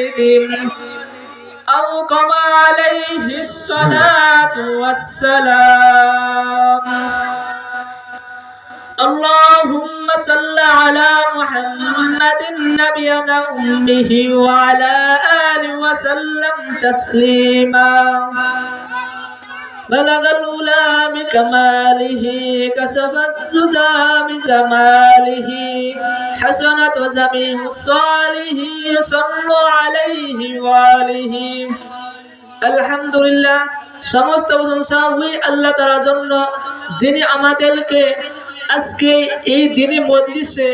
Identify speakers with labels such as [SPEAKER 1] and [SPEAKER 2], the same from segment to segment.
[SPEAKER 1] والد أو كما عليه الصلاة والسلام. اللهم صل على محمد نبينا أمه وعلى آله وسلم تسليما. بلغ الأولى بكماله كسف الزدى بجماله حسنت جميع الصالح صلوا عليه وآله الحمد لله সমস্ত প্রশংসা ওই আল্লাহ তাআলার জন্য যিনি আমাদেরকে আজকে এই দিনই মজলিসে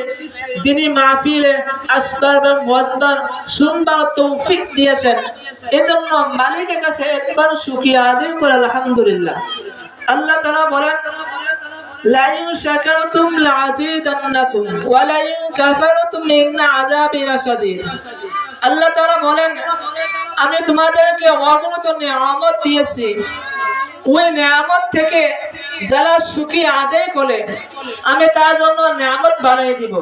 [SPEAKER 1] দিনই মাহফিলে আসবার এবং বসবার শুনবার তৌফিক দিয়েছেন। এজন্য মালিকের কাছে একবার শুকরিয়া আদায় করে আলহামদুলিল্লাহ। আল্লাহ তাআলা বলেন, আমি তোমাদেরকে অগণিত নিয়ামত দিয়েছি। ওই নিয়ামত থেকে যারা সুখী আদায় করে, আমি তার জন্য নিয়ামত বাড়াই দিব।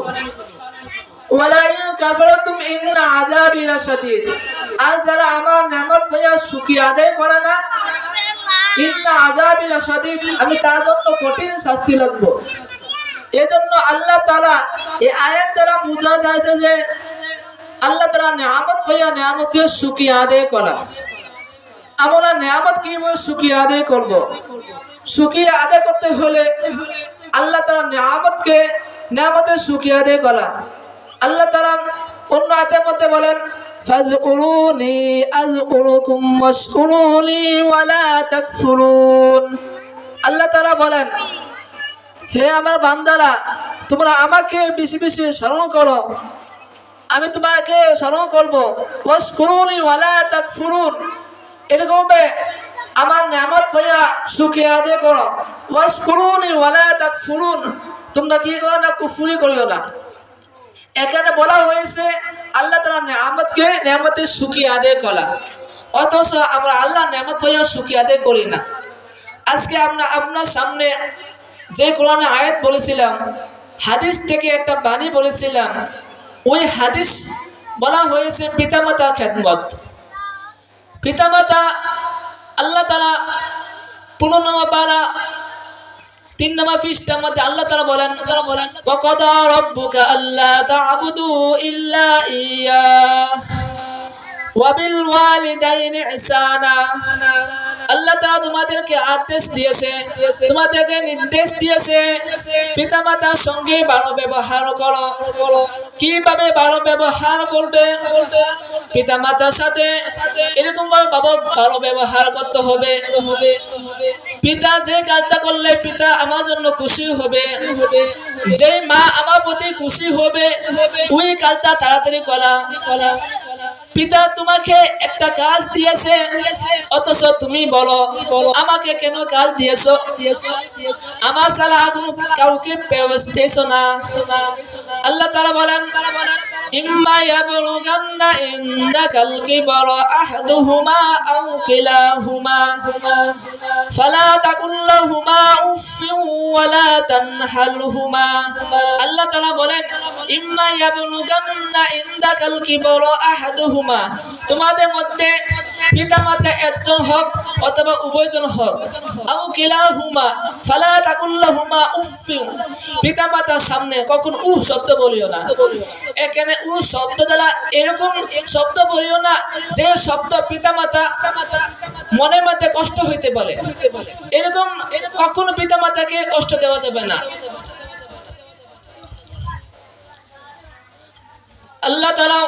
[SPEAKER 1] আমার নিয়ামত হইয়া সুখী আদায় করে না, ইন্না আযাবি লাশাদীদ আমি তার জন্য শাস্তি লাগবো। এজন্য আল্লাহ বোঝা যাচ্ছে যে, আল্লাহ সুখী আদায় করা আমরা নিয়ামত কীভাবে সুখী আদায় করব? সুখী আদায় করতে হলে আল্লাহ তাআলা নিয়ামতকে, নিয়ামতের সুখী আদায় করা। আল্লাহ তাআলা অন্য আয়াতের মধ্যে বলেন, ফাজকুরুনি আযকুরুকুম ওয়াশকুরুলি ওয়ালা তাকফুরুন। আল্লাহ তাআলা বলেন, হে আমার বান্দারা, তোমরা আমাকে বেশি বেশি স্মরণ করো। আমি তোমাকে স্মরণ করব ওয়ালা তাকফুরুন। এরকম আমার নিয়ামত হইয়া সুখে আদায় করো। ওয়াশকুরুনি ওয়ালা তাকফুরুন। তোমরা কি করো না, কুফুরি করিও না। এখানে বলা হয়েছে, আল্লাহ তালা নিয়ামতকে নিয়ামতের সুখী আদায় করা। অথচ আমরা আল্লাহ নিয়ামত হইয়া সুখী আদায় করি না। আজকে আমরা আপনার সামনে যে কোরআনে আয়াত বলেছিলাম, হাদিস থেকে একটা বাণী বলেছিলাম, ওই হাদিস বলা হয়েছে পিতামাতা খেদমত। পিতামাতা, আল্লাহ তালা পুনর্নামা পারা তিন নম্বর ফিস্টার মধ্যে আল্লাহ তারা বলেন তারা বলেন ওয়াকাদা রাব্বুকা আল্লা তা'বুদু ইল্লা ইয়া। ওয়াবিল ইহসানা। আল্লাহ তাআলা তোমাদেরকে আদেশ দিয়েছে, তোমাদেরকে নির্দেশ দিয়েছে, পিতামাতার সঙ্গে ভালো ব্যবহার করো। কীভাবে ভালো ব্যবহার করবে? পিতামাতার সাথে এরকম ভাবে বাবা ভালো ব্যবহার করতে হবে। পিতা যে কাজটা করলে পিতা আমার জন্য খুশি হবে। যে মা আমার প্রতি খুশি হবে, ওই কাজটা তাড়াতাড়ি করা। পিতা তোমাকে একটা কাজ দিয়েছে, অথচ তুমি বলো, আমাকে কেন কাজ দিয়েছ? আমার সালা কাউকে পেয়েছ না। আল্লাহ তারা বলেন ইম্মা ইয়াবলুগান্না ইনদাকাল কিবরা আহাদুহুমা আও কিলাহুমা ফালা তাকুল লাহুমা উফফিন ওয়ালা তানহালহুমা আল্লাহ তাআলা বলেন ইম্মা ইয়াবলুগান্না ইনদাকাল কিবরা আহাদুহুমা তোমাদের মধ্যে পিতামাতা একজন হক অথবা উভয়জন হক। আও কিলাহুমা, ফালা তাকুল লাহুমা পিতা মাতার সামনে কখন উ শব্দ বলিও না। এখানে উ শব্দ দ্বারা এরকম শব্দ বলিও না যে শব্দ পিতা মাতা মনের মধ্যে কষ্ট হইতে পারে। এরকম কখনো পিতা মাতাকে কষ্ট দেওয়া যাবে না। আল্লাহ তাআলা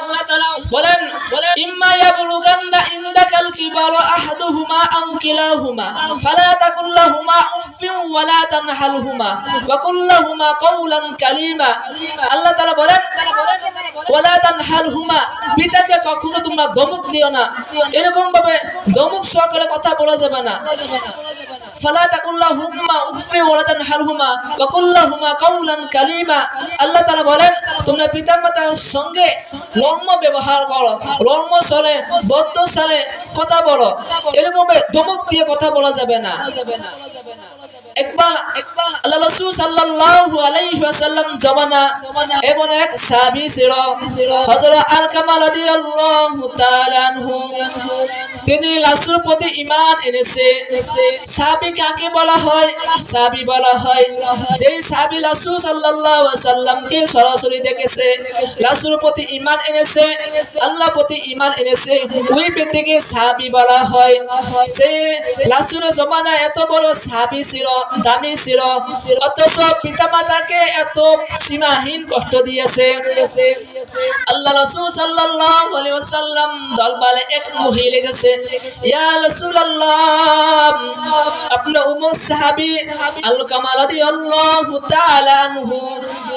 [SPEAKER 1] বলেন বলেন, ইম্মা ইয়াবলুগান্না ইনদাকাল কিবারা আহাদুহুমা আও কিলাহুমা, ফালা তাকুল লাহুমা উফফিন ওয়ালা তানহালহুমা, ওয়া কুল লাহুমা কাওলান কালিমা। আল্লাহ তাআলা বলেন, ওয়ালা তানহালহুমা, পিতাকে কখনো তোমরা ধমক দিও না। এরকম ভাবে ধমক সহকারে কথা বলা যাবে না। ফালা তাকুল লাহুমা উফফিন ওয়ালা তানহালহুমা ওয়া কুল লাহুমা কাওলান কালিমা। আল্লাহ তাআলা বলেন, তোমরা পিতামাতার সঙ্গে লম্ব ব্যবহার করো লম্ব সরে বদ্ধ সরে কথা বলো। এরকম ধমক দিয়ে কথা বলা যাবে না যাবে না। জমানা তিনি রাসূল প্রতি ঈমান এনেছে। সাহাবী কাকে বলা হয়? সাহাবী বলা হয় সাহাবী রাসূল সাল্লাল্লাহু আলাইহি ওয়াসাল্লামকে সরাসরি দেখেছে রাসূল প্রতি ঈমান এনেছে আল্লাহ প্রতি ঈমান এনেছে, ওই ব্যক্তিকে সাহাবী বলা হয়। সে রাসূলের জমানায় এত বড় সাহাবী ছিল, দামি ছিল অথচ পিতা মাতাকে এত সীমাহীন কষ্ট দিয়েছে। এক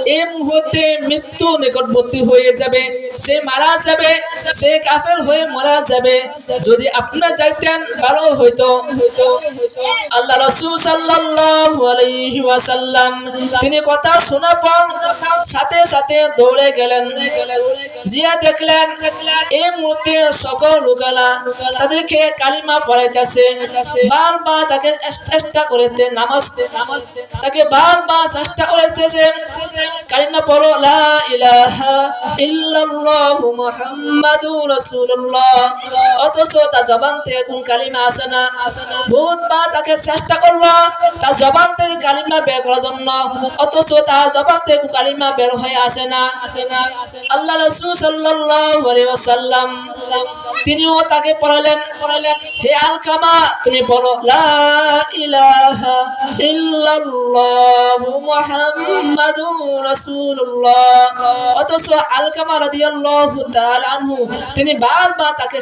[SPEAKER 1] এই মুহূর্তে মৃত্যু নিকটবর্তী হয়ে যাবে। সে মারা যাবে, সে কাফের হয়ে মারা যাবে। যদি আপনারা যাইতেন, ভালো হইতো। আল্লাহ রাসূল ওয়াসাল্লাম, তিনি কথা শোনা পর সাথে সাথে দৌড়ে গেলেন। জিয়া দেখলেন, এই মুহূর্তে সকল তাদেরকে কালিমা পড়াইতেছে। বারবার তাকে চেষ্টা করেছে তাকে বারবার চেষ্টা করেছে কালিমা পড়ো, লা ইলাহা মুহাম্মাদুর রাসূলুল্লাহ। অথচ তার জবান থেকে কোন কালিমা আসে না। বহুতবার তাকে চেষ্টা করল, তার জবান থেকে কালিমা বের করার জন্য। অথচ তার জবান থেকে কালিমা বের হয়ে আসে না আসে না। আল্লাহ রাসূল ওয়াসাল্লাম তিনিও তাকে পড়ালেন পড়ালেন হে আলকামা তুমি পড়ো তিনি বারবার তাকে